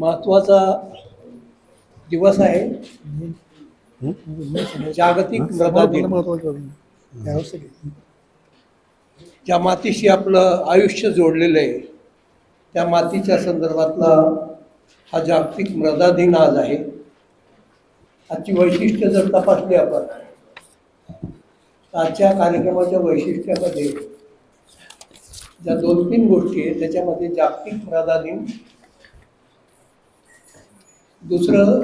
महत्त्वाचा दिवस आहे. जागतिक मृदा दिन. ज्या मातीशी आपलं आयुष्य जोडलेलं आहे त्या मातीच्या संदर्भातला हा जागतिक मृदा दिन आज आहे. आजची वैशिष्ट्य जर तपासली आपण आजच्या कार्यक्रमाच्या वैशिष्ट्यामध्ये ज्या दोन तीन गोष्टी आहेत त्याच्यामध्ये जागतिक मृदा दिन दुसरं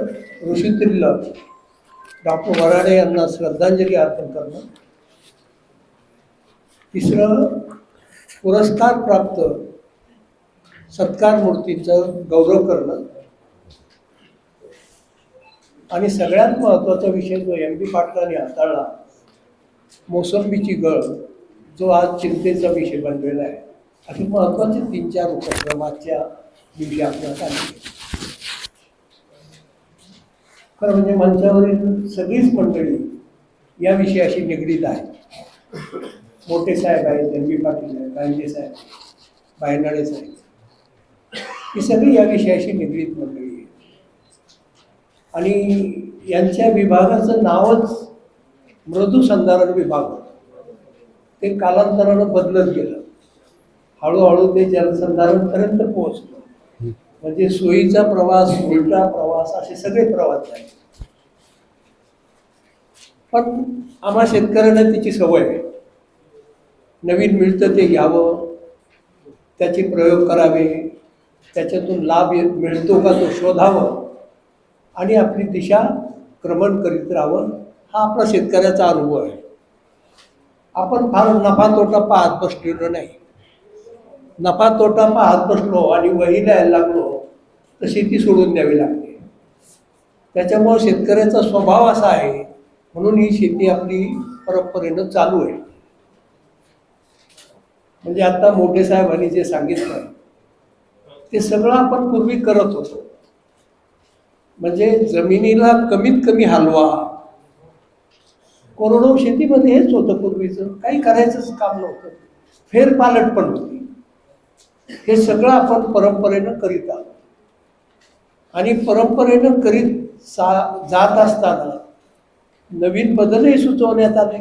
ऋषित्रिल्ल डॉक्टर वराडे यांना श्रद्धांजली अर्पण करणं. तिसरं पुरस्कार प्राप्त सत्कार मूर्तींचं गौरव करणं. आणि सगळ्यात महत्त्वाचा विषय जो एम बी पाटलांनी हाताळला मोसंबीची गळ जो आज चिंतेचा विषय बनलेला आहे. असे महत्त्वाचे तीन चार उपक्रम आजच्या दिवशी आपल्याला सांगितले. खरं म्हणजे मंचावरील सगळीच मंडळी या विषयाशी निगडीत आहे मोठे साहेब आहेत एम बी पाटील आहेत गांजे साहेब बायनाडे साहेब ही सगळी या विषयाशी निगडीत मंडळी आहे आणि यांच्या विभागाचं नावच मृदू संधारण विभाग होतं. ते कालांतरानं बदलत गेलं. हळूहळू ते जलसंधारणपर्यंत पोहोचलं. म्हणजे सोयीचा प्रवास उलटा प्रवास असे सगळे प्रवास झाले. पण आम्हा शेतकऱ्यांना त्याची सवय आहे. नवीन मिळतं ते घ्यावं त्याचे प्रयोग करावे त्याच्यातून लाभ येत मिळतो का तो शोधावं आणि आपली दिशा क्रमण करीत राहावं हा आपला शेतकऱ्याचा अनुभव आहे. आपण फार नफा तोटा पाहत बसलेलो नाही. नफा तोटा पाहत बसलो आणि वही द्यायला लागलो तर शेती सोडून द्यावी लागते. त्याच्यामुळं शेतकऱ्याचा स्वभाव असा आहे म्हणून ही शेती आपली परंपरेनं चालू आहे. म्हणजे आता मोठे साहेबांनी जे सांगितलं ते सगळं आपण पूर्वी करत होतो. म्हणजे जमिनीला कमीत कमी हलवा कोरडवाहू शेतीमध्ये हेच होतं पूर्वीचं. काही करायचंच काम नव्हतं. फेरपालट पण होती. हे सगळं आपण परंपरेनं करीत आहोत. आणि परंपरेनं करीत सा जात असताना नवीन बदलही सुचवण्यात आले.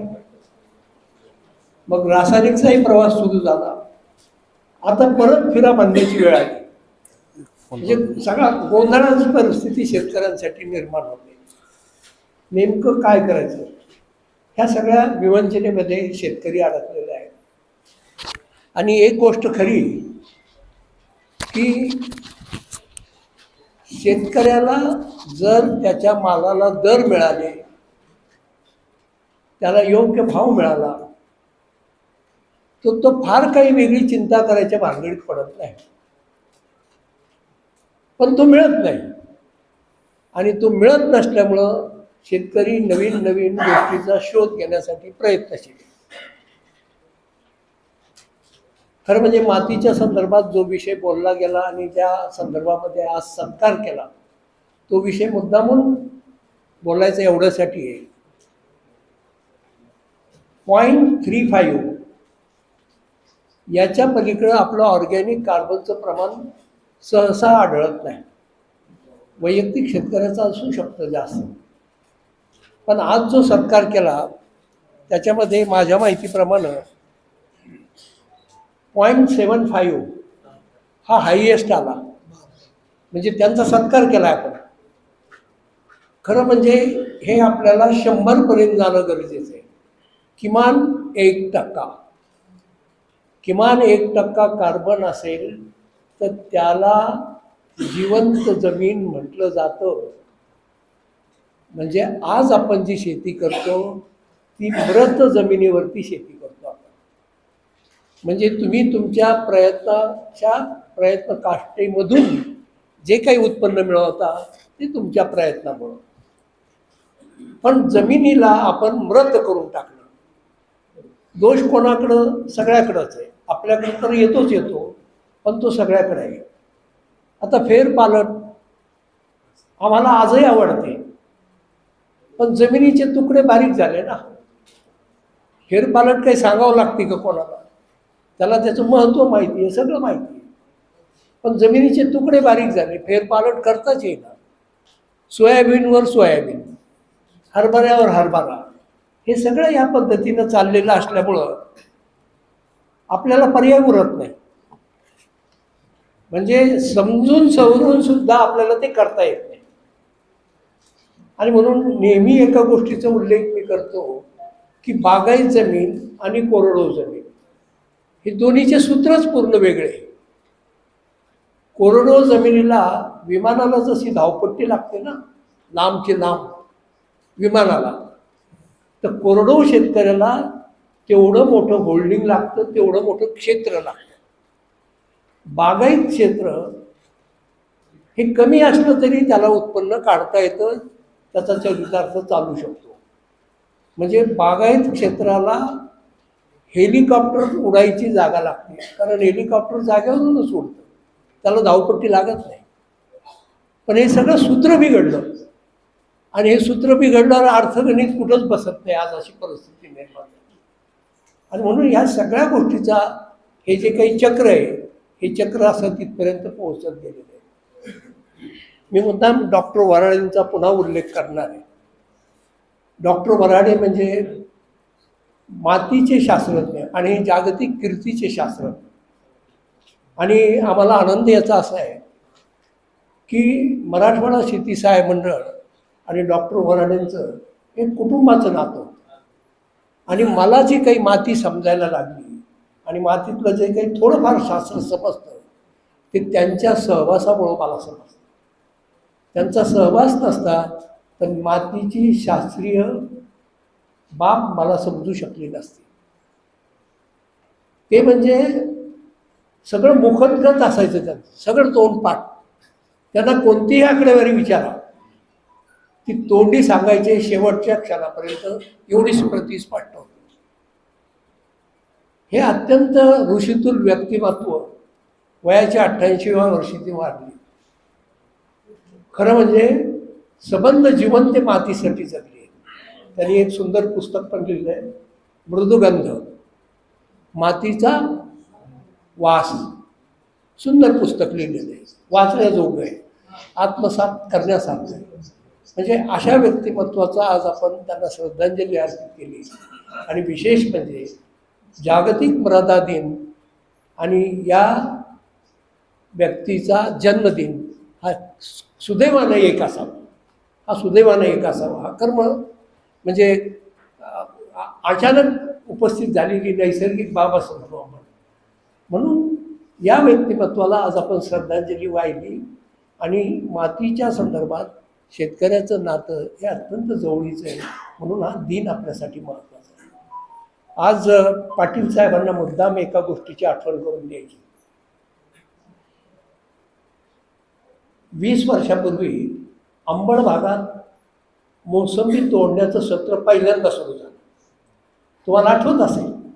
मग रासायनिकचाही प्रवास सुरू झाला. आता परत फिरा बांधण्याची वेळ आली. म्हणजे सगळा गोंधळाची परिस्थिती शेतकऱ्यांसाठी निर्माण होते. नेमकं काय करायचं? ह्या सगळ्या विवंचनेमध्ये शेतकरी अडकलेले आहेत. आणि एक गोष्ट खरी की शेतकऱ्याला जर त्याच्या मालाला दर मिळाले त्याला योग्य भाव मिळाला तर तो फार काही वेगळी चिंता करायच्या भानगडीत पडत नाही. पण तो मिळत नाही. आणि तो मिळत नसल्यामुळं शेतकरी नवीन नवीन गोष्टीचा शोध घेण्यासाठी प्रयत्नशील आहे. खरं म्हणजे मातीच्या संदर्भात जो विषय बोलला गेला आणि त्या संदर्भामध्ये आज सत्कार केला तो विषय मुद्दामून बोलायचं एवढ्यासाठी आहे. पॉईंट थ्री फाईव्ह याच्या पलीकडं आपलं ऑर्गॅनिक कार्बनचं प्रमाण सहसा आढळत नाही. वैयक्तिक शेतकऱ्याचा असू शकतं जास्त. पण आज जो सत्कार केला त्याच्यामध्ये माझ्या माहितीप्रमाणे पॉईंट सेवन फाईव्ह हा हायएस्ट आला. म्हणजे त्यांचा सत्कार केला आपण. खरं म्हणजे हे आपल्याला शंभरपर्यंत जाणं गरजेचं आहे. किमान एक टक्का. किमान एक टक्का कार्बन असेल तर त्याला जिवंत जमीन म्हटलं जातं. म्हणजे आज आपण जी शेती करतो ती मृत जमिनीवरती शेती म्हणजे तुम्ही तुमच्या प्रयत्नाच्या प्रयत्न काष्टेमधून जे काही उत्पन्न मिळवता ते तुमच्या प्रयत्नामुळं. पण जमिनीला आपण मृत करून टाकणं. दोष कोणाकडं? सगळ्याकडंच आहे. आपल्याकडं तर येतोच येतो पण तो सगळ्याकडे आहे. आता फेरपालट. आम्हाला आजही आवडते. पण जमिनीचे तुकडे बारीक झाले ना. फेरपालट काही सांगावं लागते का कोणाला? त्याला त्याचं महत्त्व माहिती आहे सगळं माहिती आहे. पण जमिनीचे तुकडे बारीक झाले फेरपालट करताच येईना. सोयाबीनवर सोयाबीन हरभऱ्यावर हरभरा हे सगळं या पद्धतीनं चाललेलं असल्यामुळं आपल्याला पर्याय उरत नाही. म्हणजे समजून सवरून सुद्धा आपल्याला ते करता येत नाही. आणि म्हणून नेहमी एका गोष्टीचा उल्लेख मी करतो की बागायत जमीन आणि कोरडो जमीन. हे दोन्हीचे सूत्रच पूर्ण वेगळे आहे. कोरडो जमिनीला विमानाला जशी धावपट्टी लागते ना लांबची लांब विमानाला तर कोरडो शेतकऱ्याला तेवढं मोठं होल्डिंग लागतं तेवढं मोठं क्षेत्र लागतं बागायत क्षेत्र हे कमी असलं तरी त्याला उत्पन्न काढता येतं त्याचा चरितार्थ चालू शकतो म्हणजे बागायत क्षेत्राला हेलिकॉप्टर उडायची जागा लागते. कारण हेलिकॉप्टर जागेवरूनच उडतं. त्याला धावपट्टी लागत नाही. पण हे सगळं सूत्र बिघडलं. आणि हे सूत्र बिघडणारं अर्थगणित कुठंच बसत नाही आज अशी परिस्थिती निर्माण झाली. आणि म्हणून ह्या सगळ्या गोष्टीचा हे जे काही चक्र आहे हे चक्र असं तिथपर्यंत पोहोचत गेलेलं आहे. मी मुद्दाम डॉक्टर वराडेंचा पुन्हा उल्लेख करणार आहे. डॉक्टर वराडे म्हणजे मातीचे शास्त्रज्ञ आणि जागतिक कीर्तीचे शास्त्रज्ञ आणि आम्हाला आनंद याचा असा आहे की मराठवाडा शेती सहाय्य मंडळ आणि डॉक्टर वराडेंचं हे कुटुंबाचं नातं होतं. आणि मला जी काही माती समजायला लागली आणि मातीतलं जे काही थोडंफार शास्त्र समजतं ते त्यांच्या सहवासामुळं मला समजतं त्यांचा सहवास नसता तर मातीची शास्त्रीय बाब मला समजू शकली नसती. ते म्हणजे सगळं मुखदगत असायचं त्यांचं सगळं तोंडपाठ. त्यांना कोणतीही आकडेवारी विचारा. ती तोंडी सांगायचे शेवटच्या क्षणापर्यंत एवढीच प्रतिस होती हे अत्यंत ऋषीतूल व्यक्तिमत्व वयाच्या अठ्ठ्याऐंशीव्या वर्षी ती वाढली. खरं म्हणजे सबंध जिवंत ते मातीसाठी जगली. त्यांनी एक सुंदर पुस्तक पण लिहिलं आहे मृदुगंध. मातीचा वास. सुंदर पुस्तक लिहिलेलं आहे. वाचण्याजोगं आहे. आत्मसात करण्यासारखं आहे. म्हणजे अशा व्यक्तिमत्वाचा आज आपण त्यांना श्रद्धांजली अर्पित केली. आणि विशेष म्हणजे जागतिक मर्यादा दिन आणि या व्यक्तीचा जन्मदिन हा सुदैवानं एक असावा. हा सुदैवानं एक असावा. हा कर्म म्हणजे अचानक उपस्थित झालेली नैसर्गिक बाब असं म्हणू आपण. म्हणून या व्यक्तिमत्वाला आज आपण श्रद्धांजली वाहिली आणि मातीच्या संदर्भात शेतकऱ्याचं नातं हे अत्यंत जवळीचं आहे. म्हणून हा दिन आपल्यासाठी महत्त्वाचा आहे. आज पाटील साहेबांना मुद्दाम एका गोष्टीची आठवण करून द्यायची. वीस वर्षापूर्वी अंबड भागात मोसंबी तोडण्याचं सत्र पहिल्यांदा सुरू झालं. तुम्हाला आठवत असेल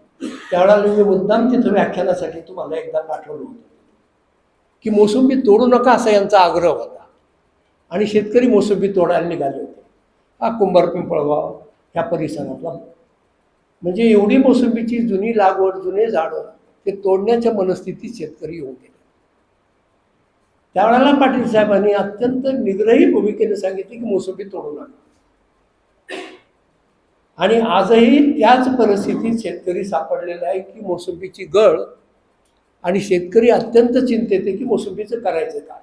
त्यावेळेला मी मुद्दाम तिथं व्याख्यानासाठी तुम्हाला एकदा पाठवलं होतं. की मोसंबी तोडू नका असा यांचा आग्रह होता. आणि शेतकरी मोसंबी तोडायला निघाले होते. हा कुंभार पिंपळगाव ह्या परिसरातला. म्हणजे एवढी मोसंबीची जुनी लागवड जुने झाडं ते तोडण्याच्या मनस्थितीत शेतकरी येऊन गेले. त्यावेळेला पाटील साहेबांनी अत्यंत निग्रही भूमिकेने सांगितले की मोसंबी तोडू नका. आणि आजही त्याच परिस्थितीत शेतकरी सापडलेला आहे की मोसंबीची गळ आणि शेतकरी अत्यंत चिंतेत आहे की मोसंबीचं करायचं काय?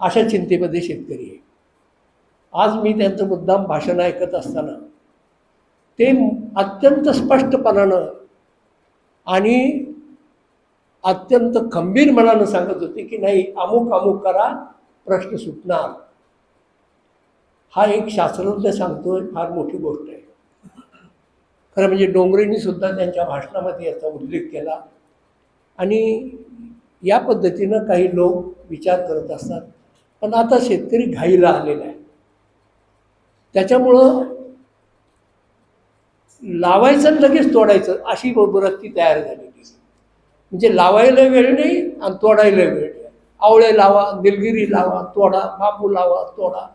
अशा चिंतेमध्ये शेतकरी आहे. आज मी त्यांचं मुद्दाम भाषण ऐकत असताना ते अत्यंत स्पष्टपणानं आणि अत्यंत खंबीर मनानं सांगत होते की नाही अमुक अमुक करा प्रश्न सुटणार. हा एक शास्त्रज्ञ सांगतो फार मोठी गोष्ट आहे. खरं म्हणजे डोंगरेंनी सुद्धा त्यांच्या भाषणामध्ये याचा उल्लेख केला. आणि या पद्धतीनं काही लोक विचार करत असतात पण आता शेतकरी घाईला आलेला आहे. त्याच्यामुळं लावायचं आणि लगेच तोडायचं अशी ती तयार झालेली म्हणजे लावायला वेळ नाही आणि तोडायला वेळ नाही. आवळे लावा दिलगिरी लावा तोडा बापू लावा तोडा.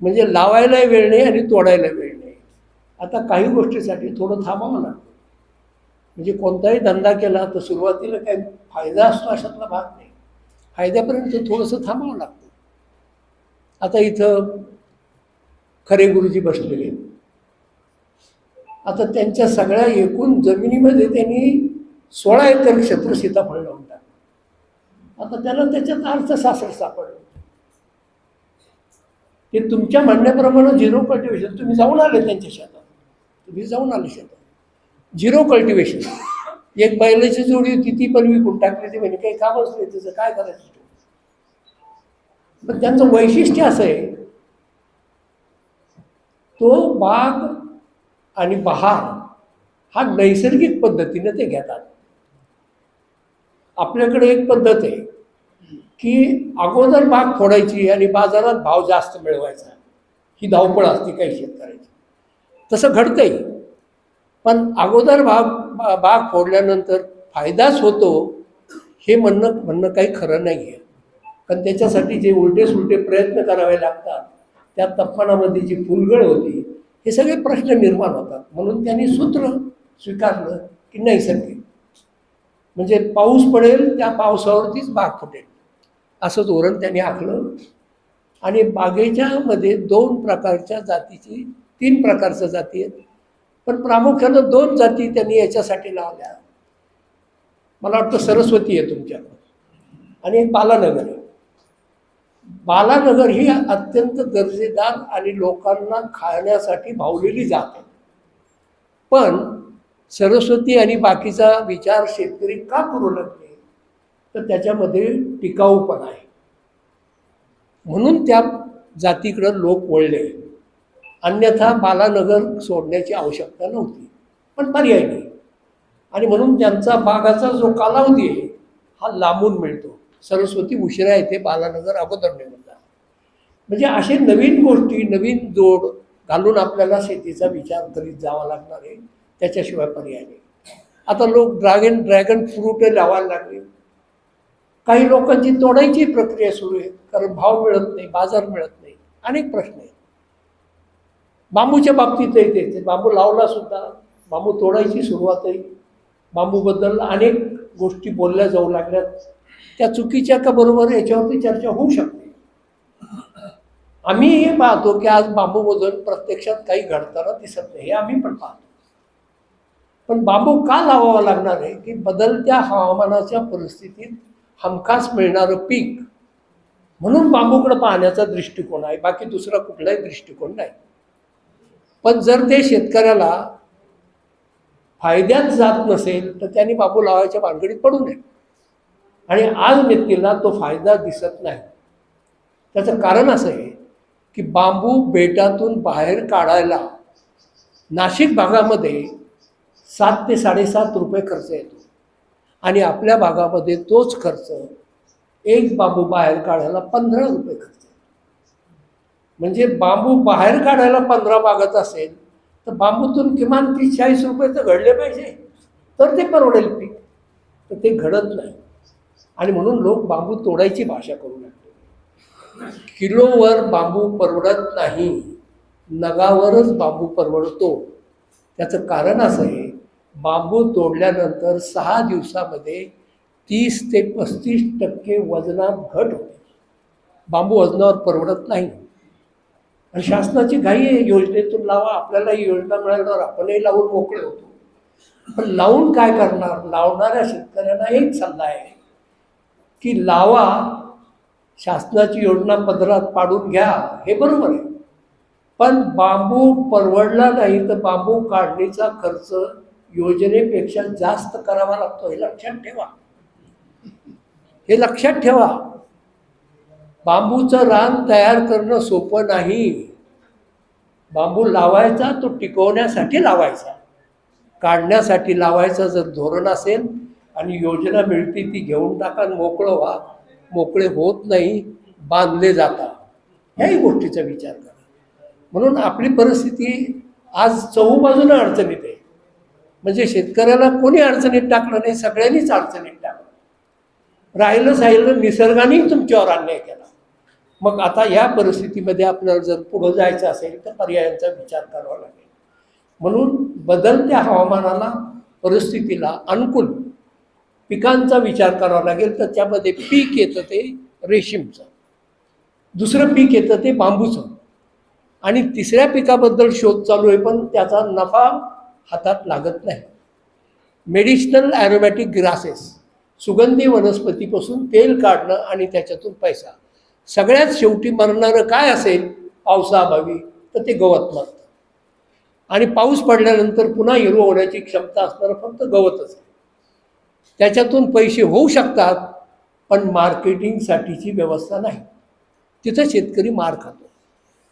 म्हणजे लावायला वेळ नाही आणि तोडायला वेळ नाही. आता काही गोष्टीसाठी थोडं थांबावं लागतं. म्हणजे कोणताही धंदा केला तर सुरुवातीला काही फायदा असतो अशातला भाग नाही. फायद्यापर्यंत थोडंसं थांबावं लागतं. आता इथं खरे गुरुजी बसलेले आहेत. आता त्यांच्या सगळ्या एकूण जमिनीमध्ये त्यांनी सोळा एकर क्षेत्र सीताफळ लावून टाकलं. आता त्याला त्याच्यात अर्थशास्त्र सापडलं. ते तुमच्या म्हणण्याप्रमाणे झिरो कल्टिवेशन तुम्ही जाऊन आले त्यांच्या शेतात. तुम्ही जाऊन आले शेतात. Zero cultivation. एक बैलाची जोडी होती ती पण विकून टाकली ती म्हणजे काही कामच नाही त्याचं काय करायचं? पण त्यांचं वैशिष्ट्य असं आहे तो बाग आणि बहार हा नैसर्गिक पद्धतीने ते घेतात. आपल्याकडे एक पद्धत आहे की अगोदर बाग फोडायची आणि बाजारात भाव जास्त मिळवायचा. ही धावपळ असते काही शेतकऱ्याची. तसं घडतंय. पण अगोदर भाग बाग फोडल्यानंतर फायदाच होतो हे म्हणणं म्हणणं काही खरं नाही आहे कारण त्याच्यासाठी जे उलटे सुलटे प्रयत्न करावे लागतात त्या तापमानामध्ये जी फुलगळ होती हे सगळे प्रश्न निर्माण होतात. म्हणून त्यांनी सूत्र स्वीकारलं की नैसर्गिक. म्हणजे पाऊस पडेल त्या पावसावरतीच बाग फुटेल. असं धोरण त्यांनी आखलं. आणि बागेच्यामध्ये दोन प्रकारच्या जातीची तीन प्रकारच्या जाती आहेत. पण प्रामुख्यानं दोन जाती त्यांनी याच्यासाठी लावल्या. मला वाटतं सरस्वती आहे तुमच्याकडं. आणि एक बालानगर आहे. बालानगर ही अत्यंत दर्जेदार आणि लोकांना खाण्यासाठी भावलेली जात आहे. पण सरस्वती आणि बाकीचा विचार शेतकरी का करू लागले? तर त्याच्यामध्ये टिकाऊपणा आहे. म्हणून त्या जातीकडं लोक वळले. अन्यथा बालानगर सोडण्याची आवश्यकता नव्हती. पण पर्याय नाही. आणि म्हणून त्यांचा बागाचा जो कालावधी आहे हा लांबून मिळतो. सरस्वती उशिरा येते बालानगर अगोदर निघून म्हणजे असे नवीन गोष्टी नवीन जोड घालून आपल्याला शेतीचा विचार करीत जावा लागणार आहे. त्याच्याशिवाय पर्याय नाही. आता लोक ड्रॅगन ड्रॅगन फ्रूट लावायला लागले. काही लोकांची तोडायची प्रक्रिया सुरू आहे कारण भाव मिळत नाही बाजार मिळत नाही अनेक प्रश्न आहेत. बांबूच्या बाबतीतही ते बांबू लावला सुद्धा बांबू तोडायची सुरुवातही बांबूबद्दल अनेक गोष्टी बोलल्या जाऊ लागल्यात. त्या चुकीच्या का बरोबर याच्यावरती चर्चा होऊ शकते. आम्ही हे पाहतो की आज बांबूमधून प्रत्यक्षात काही घडताना दिसत नाही हे आम्ही पण पाहतो. पण बांबू का लावावा लागणार आहे की बदलत्या हवामानाच्या परिस्थितीत हमखास मिळणारं पीक. म्हणून बांबूकडं पाहण्याचा दृष्टिकोन आहे. बाकी दुसरा कुठलाही दृष्टिकोन नाही. पण जर ते शेतकऱ्याला फायद्यात जात नसेल तर त्यांनी बांबू लावायच्या भानगडीत पडू नये. आणि आज व्यक्तीला तो फायदा दिसत नाही. त्याचं कारण असं आहे की बांबू बेटातून बाहेर काढायला नाशिक भागामध्ये सात ते साडेसात रुपये खर्च येतो. आणि आपल्या भागामध्ये तोच खर्च. एक बांबू बाहेर काढायला पंधरा रुपये खर्च. म्हणजे बांबू बाहेर काढायला पंधरा मागत असेल तर बांबूतून किमान तीस चाळीस रुपये तर घडले पाहिजे. तर ते परवडेल पीक. तर ते घडत नाही. आणि म्हणून लोक बांबू तोडायची भाषा करू लागले. किलोवर बांबू परवडत नाही. नगावरच बांबू परवडतो. त्याचं कारण असं आहे बांबू तोडल्यानंतर सहा दिवसामध्ये तीस ते पस्तीस टक्के वजनात घट होते. बांबू वजनावर परवडत नाही. आणि शासनाची घाई आहे योजनेतून लावा आपल्याला ही योजना मिळाल्यावर आपणही लावून मोकळे होतो. पण लावून काय करणार? लावणाऱ्या शेतकऱ्यांना एक सल्ला आहे की लावा शासनाची योजना पदरात पाडून घ्या हे बरोबर आहे. पण बांबू परवडला नाही तर बांबू काढणीचा खर्च योजनेपेक्षा जास्त करावा लागतो हे लक्षात ठेवा. हे लक्षात ठेवा. बांबूचं रान तयार करणं सोपं नाही. बांबू लावायचा तो टिकवण्यासाठी लावायचा. काढण्यासाठी लावायचं जर धोरण असेल आणि योजना मिळते ती घेऊन टाका आणि मोकळं व्हा. मोकळे होत नाही बांधले जातात. ह्याही गोष्टीचा विचार करा. म्हणून आपली परिस्थिती आज चहूबाजूनं अडचणीत आहे. म्हणजे शेतकऱ्याला कोणी अडचणीत टाकलं नाही सगळ्यांनीच अडचणीत टाकलं. राहिलं साहिलं निसर्गाने तुमच्यावर अन्याय केला. मग आता या परिस्थितीमध्ये आपल्याला जर पुढं जायचं असेल तर पर्यायांचा विचार करावा लागेल. म्हणून बदलत्या हवामानाला परिस्थितीला अनुकूल पिकांचा विचार करावा लागेल तर त्यामध्ये पीक येतं ते रेशीमचं. दुसरं पीक येतं ते बांबूचं. आणि तिसऱ्या पिकाबद्दल शोध चालू आहे पण त्याचा नफा हातात लागत नाही. मेडिसिनल ॲरोमॅटिक ग्रासेस सुगंधी वनस्पतीपासून तेल काढणं आणि त्याच्यातून पैसा. सगळ्यात शेवटी मरणारं काय असेल? पावसाअभावी तर ते गवत मरतं. आणि पाऊस पडल्यानंतर पुन्हा हिरवं होण्याची क्षमता असणारं फक्त गवतच आहे. त्याच्यातून पैसे होऊ शकतात पण मार्केटिंगसाठीची व्यवस्था नाही. तिथं शेतकरी मार खातो.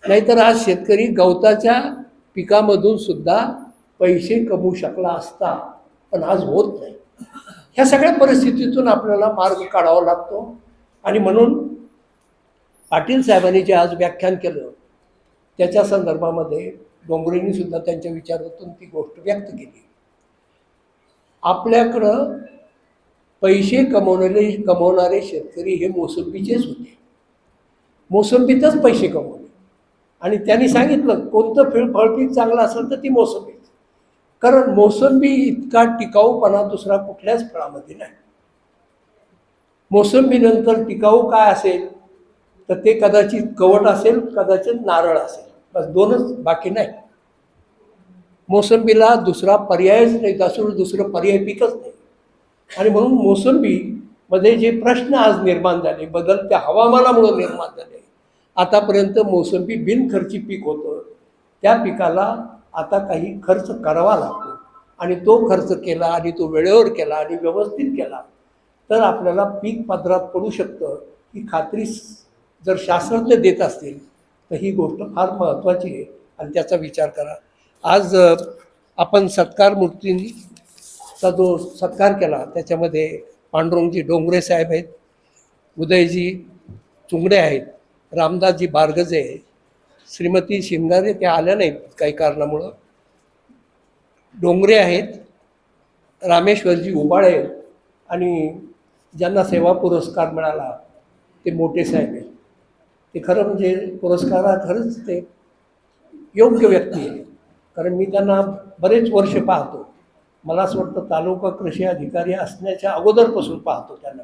नाहीतर आज शेतकरी गवताच्या पिकामधून सुद्धा पैसे कमवू शकला असता पण आज होत नाही. ह्या सगळ्या परिस्थितीतून आपल्याला मार्ग काढावा लागतो. आणि म्हणून पाटील साहेबांनी जे आज व्याख्यान केलं त्याच्या संदर्भामध्ये डोंगरेंनीसुद्धा त्यांच्या विचारातून ती गोष्ट व्यक्त केली. आपल्याकडं पैसे कमवलेले कमवणारे शेतकरी हे मोसंबीचेच होते. मोसंबीतच पैसे कमवले. आणि त्यांनी सांगितलं कोणतं फळ फळपीक चांगलं असेल तर ती मोसंबी. कारण मोसंबी इतका टिकाऊपणा दुसरा कुठल्याच फळामध्ये नाही. मोसंबीनंतर टिकाऊ काय असेल? तर ते कदाचित कवट असेल कदाचित नारळ असेल. बस दोनच बाकी नाही. मोसंबीला दुसरा पर्यायच नाही दसरू दुसरं पर्याय पिकच नाही. आणि म्हणून मोसंबीमध्ये जे प्रश्न आज निर्माण झाले बदलत्या हवामानामुळं निर्माण झाले. आतापर्यंत मोसंबी बिनखर्ची पीक होतं. त्या पिकाला आता काही खर्च करावा लागतो. आणि तो खर्च केला आणि तो वेळेवर केला आणि व्यवस्थित केला तर आपल्याला पीक पदरात पडू शकतं. ही खात्री जर शास्त्रज्ञ देत असतील तर ही गोष्ट फार महत्त्वाची आहे. आणि त्याचा विचार करा. आज आपण सत्कार मूर्तींचा जो सत्कार केला त्याच्यामध्ये पांडुरंगजी डोंगरे साहेब आहेत उदयजी चुंगडे आहेत रामदासजी बारगजे श्रीमती शिंगारे त्या आल्या नाहीत काही कारणामुळं. डोंगरे आहेत रामेश्वरजी उबाळे आणि ज्यांना सेवा पुरस्कार मिळाला ते मोठे साहेब आहेत. ते खरं म्हणजे पुरस्कारा खरंच ते योग्य व्यक्ती आहे कारण मी त्यांना बरेच वर्ष पाहतो. मला असं वाटतं तालुका कृषी अधिकारी असण्याच्या अगोदरपासून पाहतो त्यांना.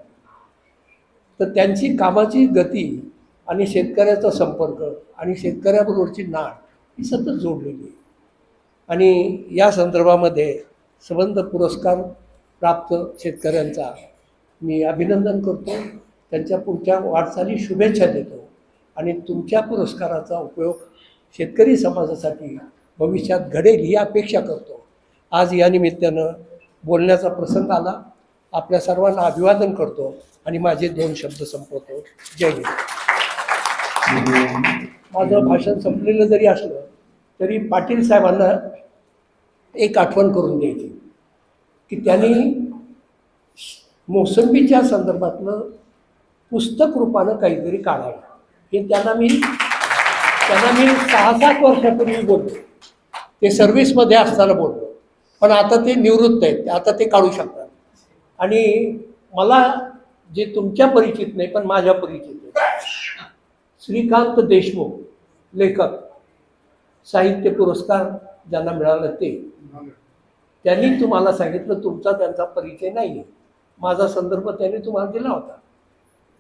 तर त्यांची कामाची गती आणि शेतकऱ्याचा संपर्क आणि शेतकऱ्याबरोबरची नाळ ही सतत जोडलेली आहे. आणि या संदर्भामध्ये संबंध पुरस्कार प्राप्त शेतकऱ्यांचा मी अभिनंदन करतो. त्यांच्या पुढच्या वाटचाली शुभेच्छा देतो. आणि तुमच्या पुरस्काराचा उपयोग शेतकरी समाजासाठी भविष्यात घडेल ही अपेक्षा करतो. आज या निमित्तानं बोलण्याचा प्रसंग आला. आपल्या सर्वांना अभिवादन करतो आणि माझे दोन शब्द संपवतो. जय हिंद. माझं भाषण संपलेलं जरी असलं तरी पाटील साहेबांना एक आठवण करून द्यायची. की त्यांनी मोसंबीच्या संदर्भातलं पुस्तक रूपानं काहीतरी काढावं. हे त्यांना मी त्यांना मी सहा सात वर्षापूर्वी बोललो. ते सर्व्हिसमध्ये असताना बोललो. पण आता ते निवृत्त आहेत आता ते काढू शकतात. आणि मला जे तुमच्या परिचित नाही पण माझ्या परिचित आहे श्रीकांत देशमुख लेखक साहित्य पुरस्कार ज्यांना मिळाला ते. त्यांनी तुम्हाला सांगितलं तुमचा त्यांचा परिचय नाही आहे माझा संदर्भ त्यांनी तुम्हाला दिला होता.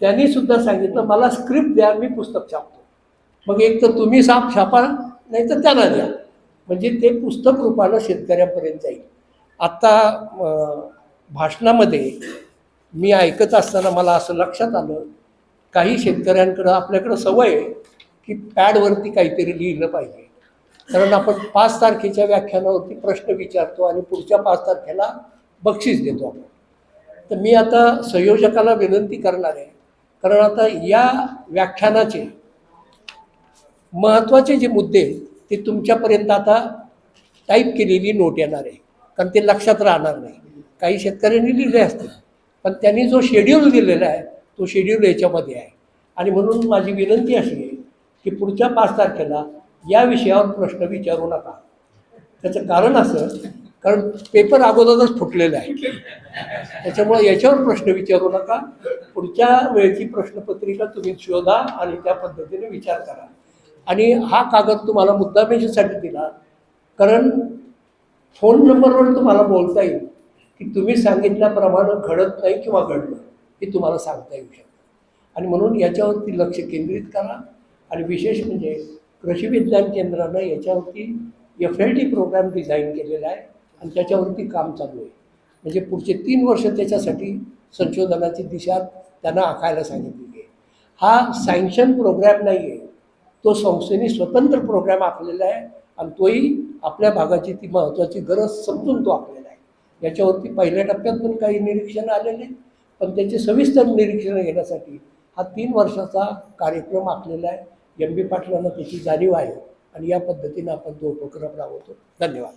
त्यांनी सुद्धा सांगितलं मला स्क्रिप्ट द्या मी पुस्तक छापतो. मग एक तर तुम्ही साप छापा नाही तर त्यांना द्या. म्हणजे ते पुस्तक रूपानं शेतकऱ्यांपर्यंत जाईल. आत्ता भाषणामध्ये मी ऐकत असताना मला असं लक्षात आलं काही शेतकऱ्यांकडं आपल्याकडं सवय आहे की पॅडवरती काहीतरी लिहिलं पाहिजे. कारण आपण पाच तारखेच्या व्याख्यानावरती प्रश्न विचारतो आणि पुढच्या पाच तारखेला बक्षीस देतो आपण. तर मी आता संयोजकाला विनंती करणार आहे. कारण आता या व्याख्यानाचे महत्त्वाचे जे मुद्दे ते तुमच्यापर्यंत आता टाईप केलेली नोट येणार आहे. कारण ते लक्षात राहणार नाही. काही शेतकऱ्यांनी लिहिले असतील पण त्यांनी जो शेड्यूल दिलेला आहे तो शेड्यूल याच्यामध्ये आहे. आणि म्हणून माझी विनंती अशी आहे की पुढच्या पाच तारखेला या विषयावर प्रश्न विचारू नका. त्याचं कारण असं कारण पेपर अगोदरच फुटलेला आहे. त्याच्यामुळे याच्यावर प्रश्न विचारू नका. पुढच्या वेळेची प्रश्नपत्रिका तुम्ही शोधा आणि त्या पद्धतीने विचार करा. आणि हा कागद तुम्हाला मुद्दाम याच्यासाठी दिला कारण फोन नंबरवर तुम्हाला बोलता येईल की तुम्ही सांगितल्याप्रमाणे घडत नाही किंवा घडलं. हे तुम्हाला सांगता येऊ शकतं. आणि म्हणून याच्यावरती लक्ष केंद्रित करा. आणि विशेष म्हणजे कृषी विज्ञान केंद्रानं याच्यावरती F L T program design केलेला आहे आणि त्याच्यावरती काम चालू आहे. म्हणजे पुढचे तीन वर्ष त्याच्यासाठी संशोधनाची दिशा त्यांना आखायला सांगितलेली आहे. हा सँक्शन प्रोग्रॅम नाही आहे. तो संस्थेने स्वतंत्र प्रोग्रॅम आखलेला आहे आणि तोही आपल्या भागाची ती महत्त्वाची गरज समजून तो आखलेला आहे. याच्यावरती पहिल्या टप्प्यात पण काही निरीक्षण आलेले आहेत, पण त्याचे सविस्तर निरीक्षण घेण्यासाठी हा तीन वर्षाचा कार्यक्रम आखलेला आहे. एम बी पाटलांना त्याची जाणीव आहे आणि या पद्धतीनं आपण तो उपक्रम राबवतो. धन्यवाद.